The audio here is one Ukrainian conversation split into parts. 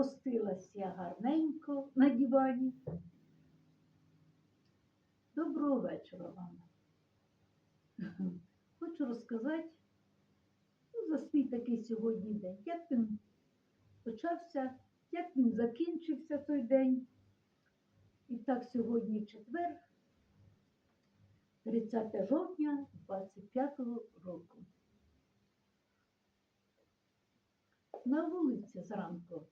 Вмостилась я гарненько на дивані. Доброго вечора вам. Хочу розказати ну, за свій такий сьогодні день, як він почався, як він закінчився той день. І так сьогодні четвер, 30 жовтня 25 року. На вулиці зранку,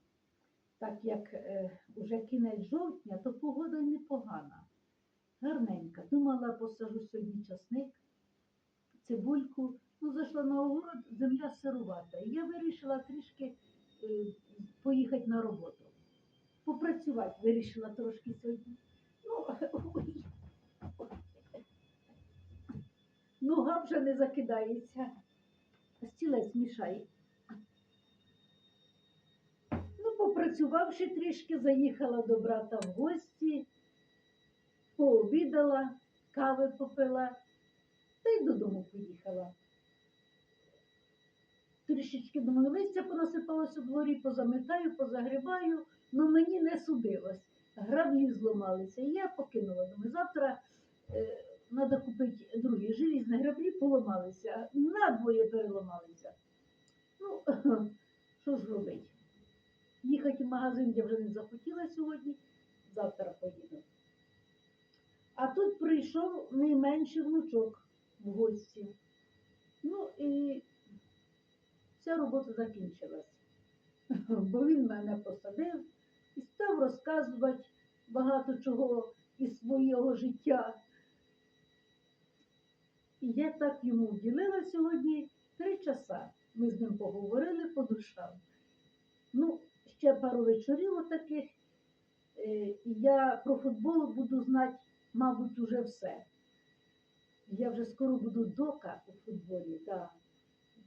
як е, уже кінець жовтня, то погода непогана, гарненька. Думала, посажу сьогодні часник, цибульку. Ну, зайшла на огород, земля сирувата. І я вирішила трішки е, поїхати на роботу. Попрацювати вирішила трошки сьогодні. Ну, ой. Нога вже не закидається. Стілець мішає. Ну, попрацювавши трішки, заїхала до брата в гості, пообідала, кави попила та й додому поїхала. Трішечки думаю, листя понасипалось у дворі, позамітаю, позагрібаю, але мені не судилось. Граблі зламалися. І я покинула. Думаю, завтра е, треба купити другі желізні граблі, поламалися, надвоє переламалися. Ну, що ж робити? Їхати в магазин я вже не захотіла сьогодні, завтра поїду. А тут прийшов найменший внучок в гості. Ну і вся робота закінчилась. Бо він мене посадив і став розказувати багато чого із свого життя. І я так йому вділила сьогодні три часа. Ми з ним поговорили по душам. Ну, ще пару вечорів таких. І я про футбол буду знати, мабуть, уже все. Я вже скоро буду дока у футболі. Да.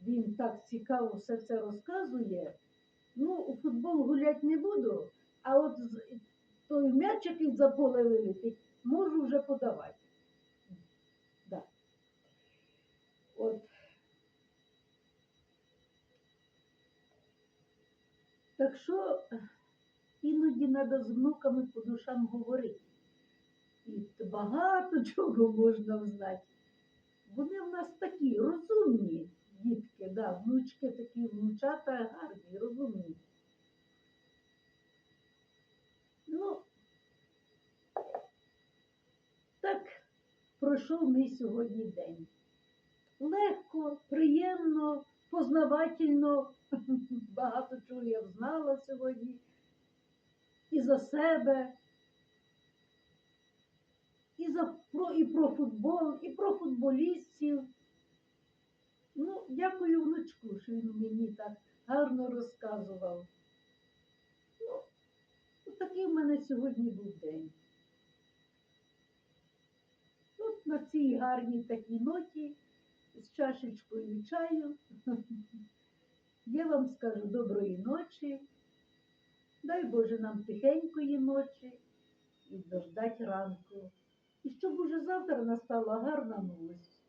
Він так цікаво все це розказує. Ну, у футбол гуляти не буду, а от той м'яч, який за поле вилетить, можу вже подавати. Да. От. Так що е, іноді треба з внуками по душам говорити. І багато чого можна взнати. Вони в нас такі розумні дітки, да, внучки такі, внучата гарні, розумні. Ну, так пройшов мій сьогодні день. Легко, приємно, познавательно. Багато чого я взнала сьогодні і за себе, і, за, про, і про футбол, і про футболістів. Ну, дякую внучку, що він мені так гарно розказував. Ну, такий в мене сьогодні був день. От на цій гарній такій ноті з чашечкою чаю. Я вам скажу доброї ночі. Дай Боже нам тихенької ночі і дождать ранку. І щоб уже завтра настала гарна новость.